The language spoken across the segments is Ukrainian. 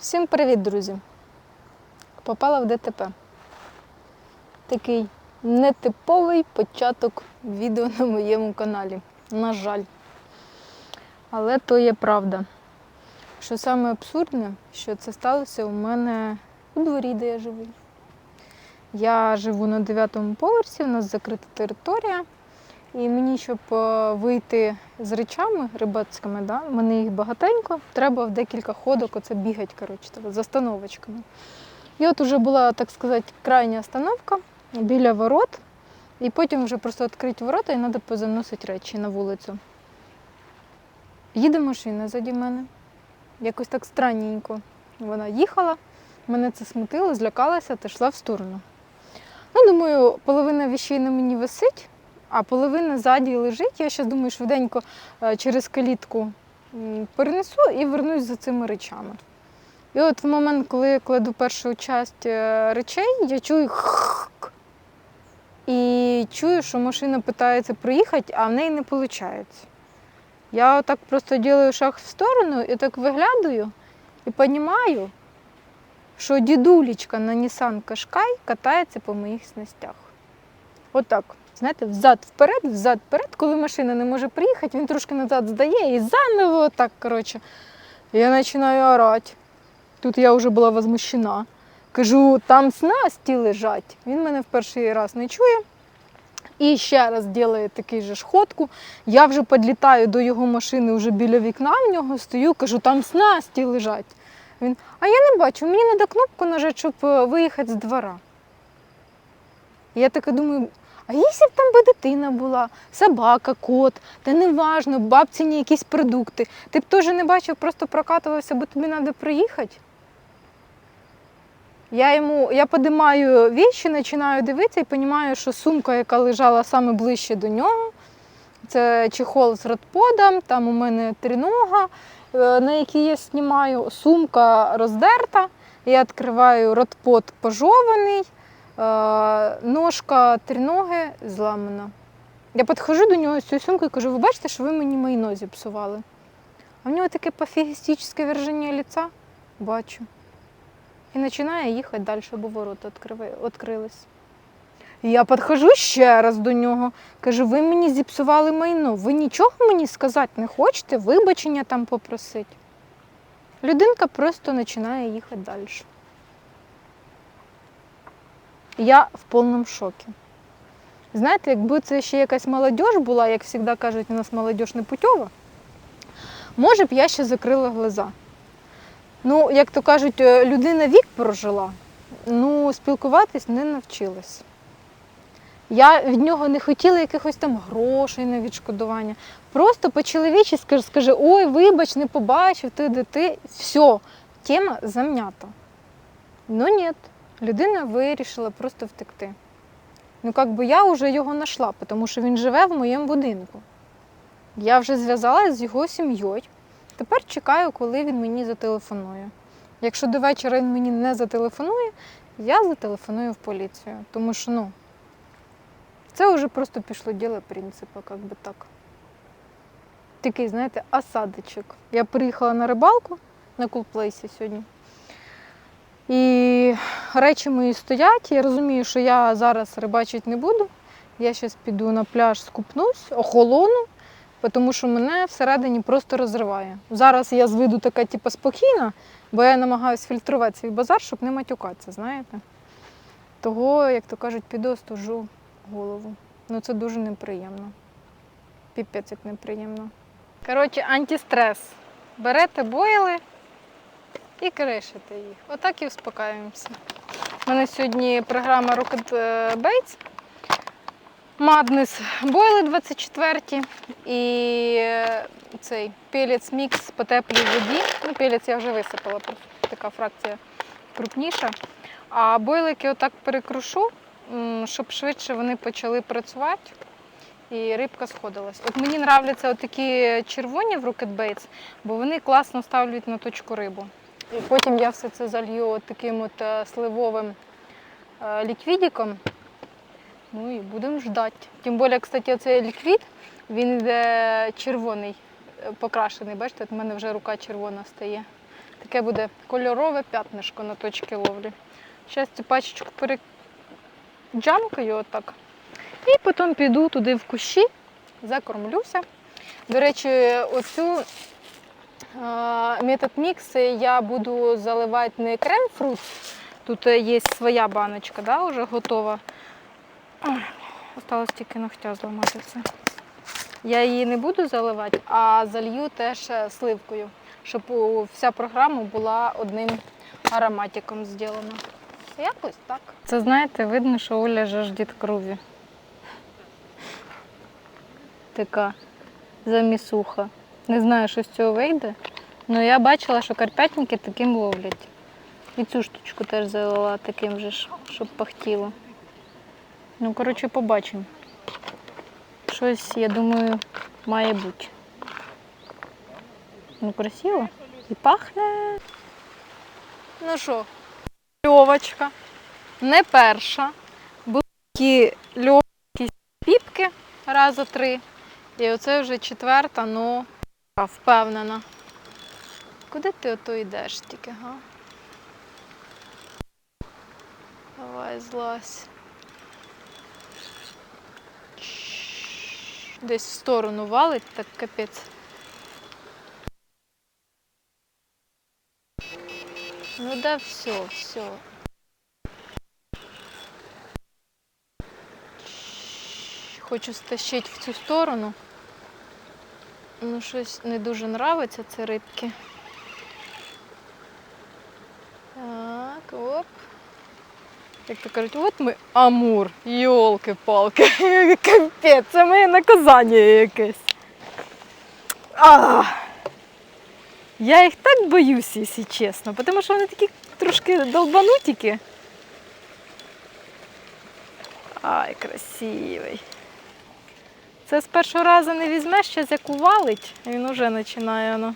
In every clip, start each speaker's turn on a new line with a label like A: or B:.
A: Всім привіт, друзі! Попала в ДТП. Такий нетиповий початок відео на моєму каналі. На жаль. Але то є правда. Що саме абсурдне, що це сталося у мене у дворі, де я живу. Я живу на 9-му поверсі, у нас закрита територія. І мені, щоб е, вийти з речами рибацькими, да, мене їх багатенько, треба в декілька ходок оце бігати, коротше, так, з остановочками. І от уже була, так сказати, крайня остановка біля ворот, і потім вже просто відкрити ворота і треба позаносити речі на вулицю. Їде машина заді мене. Якось так странненько. Вона їхала, мене це смутило, злякалася та йшла в сторону. Ну, думаю, половина вещей на мені висить, а половина ззаді лежить. Я зараз думаю, швиденько е, через калітку перенесу і вернусь за цими речами. І от в момент, коли я кладу першу часть е, речей, я чую хк. І чую, що машина питається проїхати, а в неї не виходить. Я отак просто роблю шаг в сторону і так виглядаю і розумію, що дідулечка на Nissan Qashqai катається по моїх снастях. Отак. Знаєте, взад-вперед, взад-вперед, коли машина не може приїхати, він трошки назад здає і заново отак, коротше. Я починаю орати. Тут я вже була возмущена. Кажу, там снасті лежать. Він мене в перший раз не чує. І ще раз робить такий же ж. Я вже підлітаю до його машини, вже біля вікна в нього стою, кажу, там снасті лежать. Він, а я не бачу, мені треба кнопку нажати, щоб е, виїхати з двора. Я така думаю, а якщо б там би дитина була, собака, кот, та не важно, бабціні якісь продукти. Ти б теж не бачив, просто прокатувався, бо тобі треба приїхати. Я йому, я подимаю віші, починаю дивитися і розумію, що сумка, яка лежала саме ближче до нього, це чехол з родподом, там у мене тринога, е, на якій я знімаю, сумка роздерта. Я відкриваю родпод пожований, ножка триноги зламана. Я підходжу до нього з цією сумкою і кажу, ви бачите, що ви мені майно зіпсували. А в нього таке пофігістичне вираження ліця. Бачу. І починає їхати далі, бо ворота відкрились. Я підходжу ще раз до нього, кажу, ви мені зіпсували майно, ви нічого мені сказати не хочете, вибачення там попросити. Людинка просто починає їхати далі. Я в повному шокі. Знаєте, якби це ще якась молодь була, як завжди кажуть, у нас молодь не путьова, може б я ще закрила глаза. Ну, як то кажуть, е, людина вік прожила, ну, спілкуватись не навчилась. Я від нього не хотіла якихось там грошей на відшкодування. Просто по-чоловічі скаже, ой, вибач, не побачив, ти де ти. Все, тема зам'ята. Ну ні, людина вирішила просто втекти. Ну, як би я вже його знайшла, тому що він живе в моєму будинку. Я вже зв'язалася з його сім'єю. Тепер чекаю, коли він мені зателефонує. Якщо до вечора він мені не зателефонує, я зателефоную в поліцію. Тому що, ну, це вже просто пішло діло принципу, як би так. Такий, знаєте, осадочок. Я приїхала на рибалку на кулплейсі сьогодні. І речі мої стоять. Я розумію, що я зараз рибачити не буду. Я зараз піду на пляж, скупнусь, охолону, тому що мене всередині просто розриває. Зараз я з виду така, типу, спокійна, бо я намагаюся фільтрувати свій базар, щоб не матюкатися, знаєте. Того, як то кажуть, піду остужу голову. Ну це дуже неприємно. Піпець як неприємно. Коротше, антистрес. Берете бойли і кришите їх. Отак і успокаюємося. У мене сьогодні програма Rocket е, Baits. Madness бойли 24 і е, цей пелець мікс по теплій воді. Ну, пелець я вже висипала, така фракція крупніша. А бойлики отак перекрушу, щоб швидше вони почали працювати і рибка сходилась. От мені нравляться такі червоні в Rocket Baits, бо вони класно ставлять на точку рибу. Потім я все це залью таким от е, сливовим е, ліквідиком. Ну і будемо ждати. Тим більше, кстати, оцей ліквід, він йде червоний, е, покрашений. Бачите, в мене вже рука червона стає. Таке буде кольорове п'ятнишко на точці ловлі. Зараз цю пачечку переджамкаю отак. І потім піду туди в кущі, закормлюся. До речі, оцю метод мікс я буду заливати не крем-фрут. Тут е, є своя баночка, да, вже готова. Ой, Осталось тільки ногтя зламати це. Я її не буду заливати, а залью теж е, сливкою, щоб вся програма була одним ароматиком зроблена. Якось так. Це знаєте, видно, що Оля жаждет крові. Така замісуха. Не знаю, що з цього вийде. але я бачила, що карпятники таким ловлять. І цю штучку теж залила таким же, щоб пахтіло. Ну, коротше, побачимо. Щось, я думаю, має бути. Ну, красиво. І пахне. Ну що, льовочка. Не перша. Були такі льовкі піпки раза три. І оце вже четверта, ну впевнена. Куди ти ото йдеш тільки, га? Давай, злазь. Десь в сторону валить, так капець. Ну да, все, все. Хочу стащити в цю сторону. Ну, щось не дуже нравиться це рибки. Так, оп. Як то кажуть, от ми амур, йолки-палки. Капець, це моє наказання якесь. А! Я їх так боюсь, якщо чесно, тому що вони такі трошки долбанутіки. Ай, красивий. Це з першого разу не візьмеш, зараз як увалить, він уже починає воно.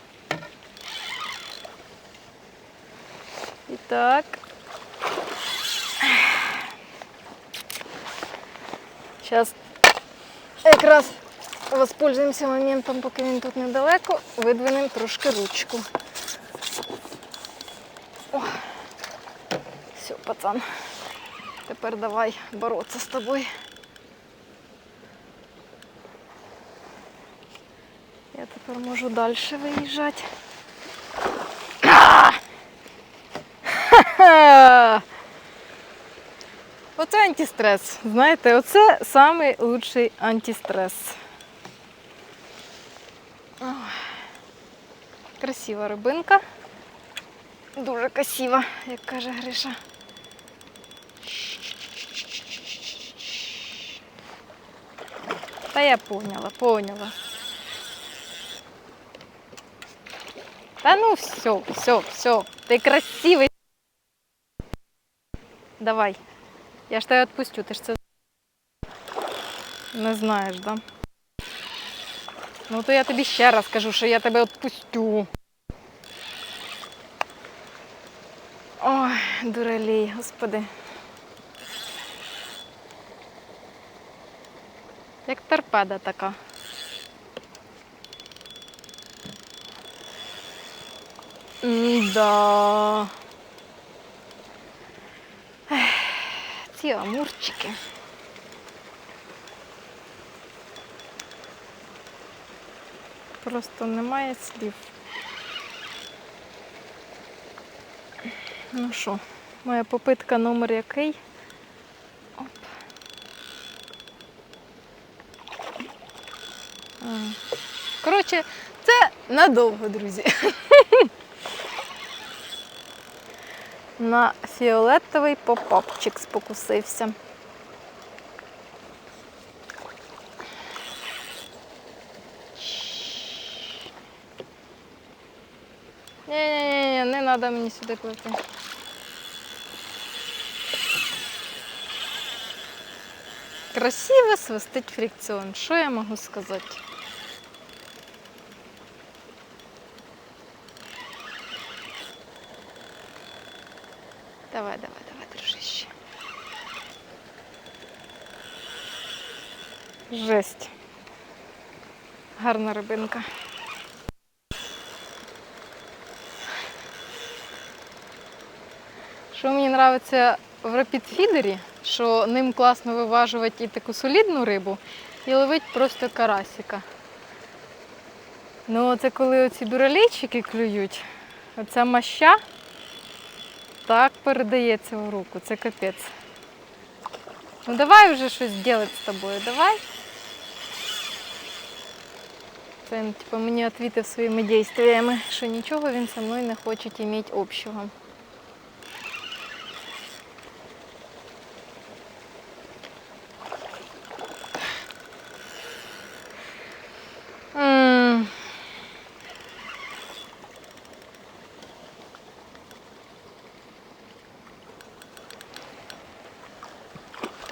A: І так. Зараз якраз воспользуємося моментом, поки він тут недалеко, видвинемо трошки ручку. О. Все, пацан. Тепер давай боротися з тобою. Я тепер можу далі виїжджати. Оце антистрес. Знаєте, оце найкращий антистрес. Ой. Красива рибинка. Дуже красива, як каже Гриша. Та я поняла, поняла. Та ну все, все, все. Ти красивий. Давай. Я ж тебе відпустю, ти ж це не знаєш, да? Ну то я тобі ще раз кажу, що я тебе відпустю. Ой, дуралій, господи. Як торпеда така. Да. Ці амурчики. Просто немає слів. Ну що, моя попитка номер який? Оп. Коротше, це надовго, друзі. На фіолетовий попапчик спокусився. Ні-ні-ні, не треба мені сюди плити. Красиво свистить фрикціон. Що я можу сказати? Давай, давай, давай, дружище. Жесть. Гарна рибинка. Що мені подобається в рапідфідері, що ним класно виважувати і таку солідну рибу, і ловить просто карасика. Ну, оце коли оці дуралейчики клюють, оця маща так передається в руку, це капець. Ну давай вже щось зробити з тобою, давай. Це він типу, мені відвітив своїми дійствами, що нічого він зі мною не хоче мати общого. М.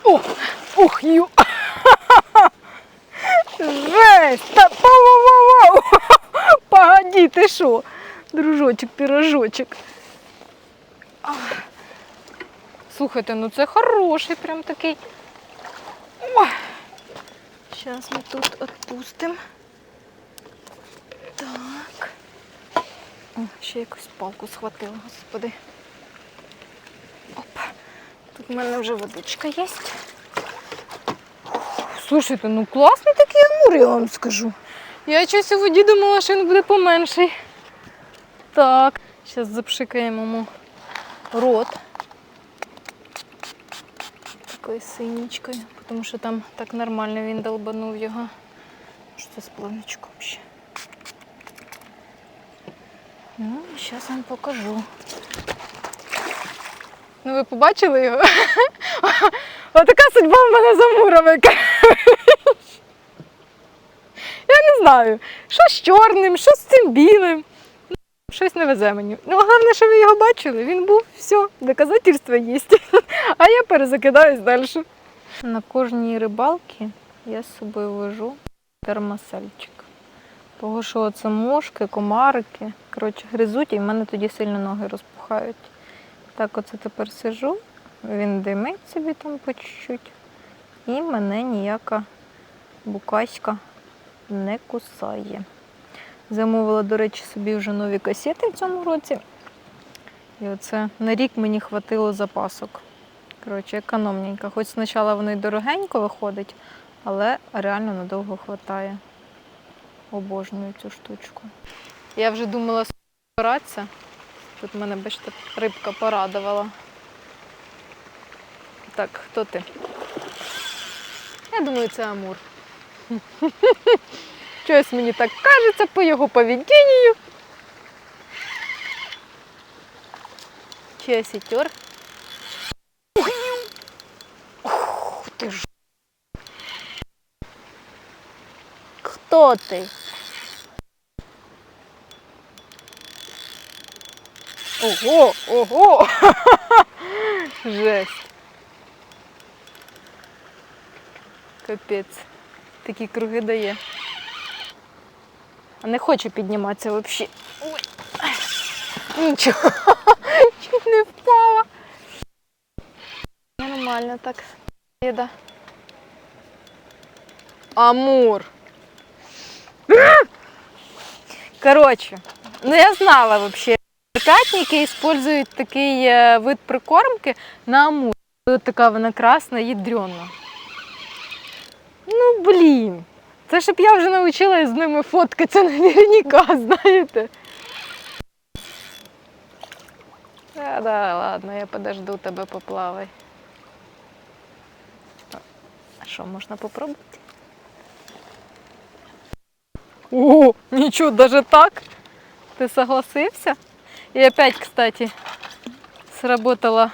A: О, ух, ю. Жесть! Та вау Погоди, ти що? Дружочок, пірожочок. Слухайте, ну це хороший, прям такий. Зараз ми тут відпустимо. Так. О, ще якусь палку схватила, господи. Оп. Тут в мене вже водичка є. Слушайте, ну класний такий амур, я вам скажу. Я щось у воді думала, що він буде поменший. Так, зараз запшикаємо йому рот. Такою синічкою, тому що там так нормально він долбанув його. Що це з плавничком ще? Ну, зараз вам покажу. Ну, ви побачили його? Отака судьба в мене з амурами. Я не знаю, що з чорним, що з цим білим. Щось не везе мені. Ну, головне, що ви його бачили. Він був, все, доказательства є. А я перезакидаюсь далі. На кожній рибалці я з собою вожу термосельчик. Того, що це мошки, комарики, коротше, гризуть, і в мене тоді сильно ноги розпухають. Так оце тепер сижу, він димить собі там по чуть-чуть, і мене ніяка букаська не кусає. Замовила, до речі, собі вже нові касети в цьому році. І оце на рік мені хватило запасок. Коротше, економненько. Хоч спочатку воно й дорогенько виходить, але реально надовго хватає. Обожнюю цю штучку. Я вже думала збиратися. Тут мене, бачите, рибка порадувала. Так, хто ти? Я думаю, це Амур. Щось мені так кажеться по його поведінню. Чи сітер? Ух ти ж. Хто ти? Ого, ого! Жесть. Капець. Такі круги дає. Не хоче підніматися взагалі. Ой. Нічого. Чуть не впала. Нормально так. Їда. Амур. Коротше, ну я знала взагалі. Катники использують такий е, вид прикормки на амур. Ось така вона красна, ядрена. Ну, блін. Це щоб я вже навчилась з ними фоткатися наверняка, знаєте. А, да, ладно, я подожду тебе поплавай. А що, можна попробувати? О, нічого, даже так? Ти согласився? І опять, кстати, сработала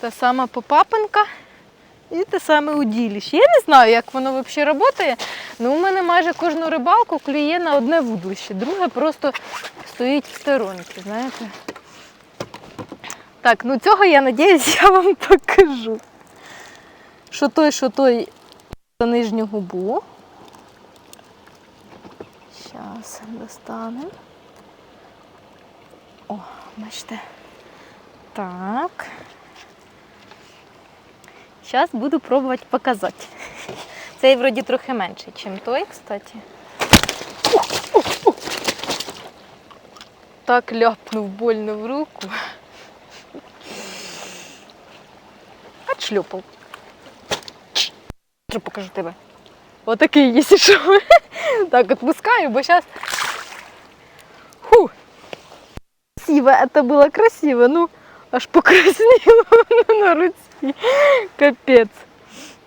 A: та сама попапинка і те саме удилище. Я не знаю, як воно взагалі працює, але у мене майже кожну рибалку клює на одне вудлище, друге просто стоїть в сторонці, знаєте. Так, ну цього я надіюсь, я вам покажу. Що той, що той за нижню губу. Зараз достанемо. О, бачите. Так. Зараз буду пробувати показати. Цей вроді трохи менший, ніж той, кстати. Так ляпнув больно в руку. шльопав. Що покажу тебе. Отакий, якщо що. Так, отпускаю, бо зараз. Фу. Красиво, это было красиво. Ну, аж покрасніло на руці. Капець.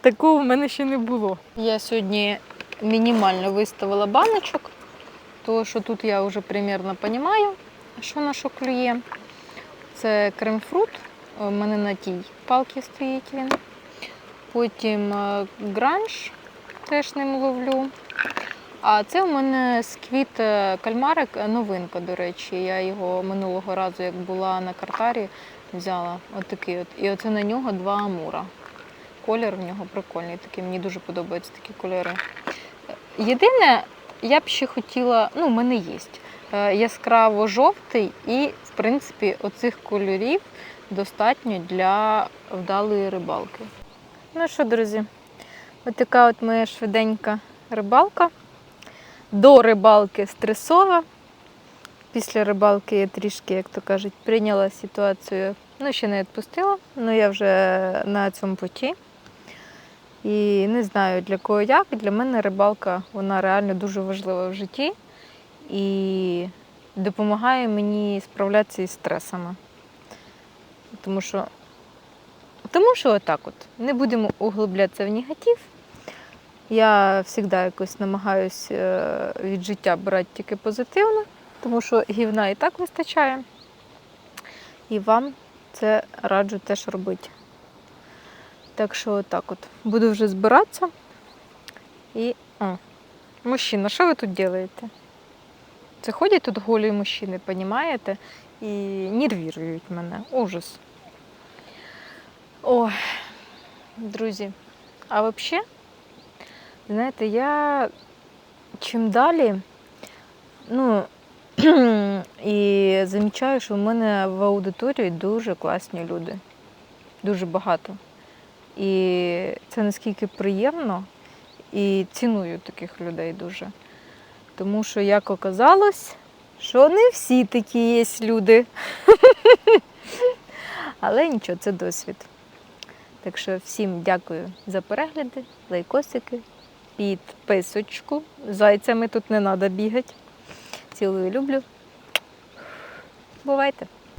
A: Такого в мене ще не було. Я сьогодні мінімально виставила баночок, тому що тут я вже примерно розумію, що на що клює. Це крем-фрут. У мене на тій палці стоїть він. Потім е, гранж теж ним ловлю. А це у мене сквіт е, кальмарик, е, новинка, до речі. Я його минулого разу, як була на картарі, взяла. Отакий от. І оце на нього два амура. Колір в нього прикольний, такий, мені дуже подобаються такі кольори. Єдине, я б ще хотіла, ну, в мене є е, яскраво жовтий, і, в принципі, оцих кольорів достатньо для вдалої рибалки. Ну що, друзі, ось така от моя швиденька рибалка. До рибалки стресова. Після рибалки я трішки, як то кажуть, прийняла ситуацію. Ну, ще не відпустила, але я вже на цьому путі. І не знаю для кого як. Для мене рибалка вона реально дуже важлива в житті і допомагає мені справлятися із стресами. Тому що, тому що отак от. Не будемо углублятися в негатив. Я завжди якось намагаюся від життя брати тільки позитивно, тому що гівна і так вистачає. І вам це раджу теж робити. Так що отак от. Буду вже збиратися. І. О, мужчина, що ви тут робите? Це ходять тут голі мужчини, понімаєте? І нервірують мене. Ужас. Ой, друзі. А взагалі, знаєте, я чим далі, ну, і замічаю, що в мене в аудиторії дуже класні люди. Дуже багато. І це наскільки приємно і ціную таких людей дуже. Тому що, як оказалось, що не всі такі є люди. Але нічого, це досвід. Так що всім дякую за перегляди, лайкосики, підписочку. Зайцями тут не треба бігати. Цілую, люблю. Бувайте!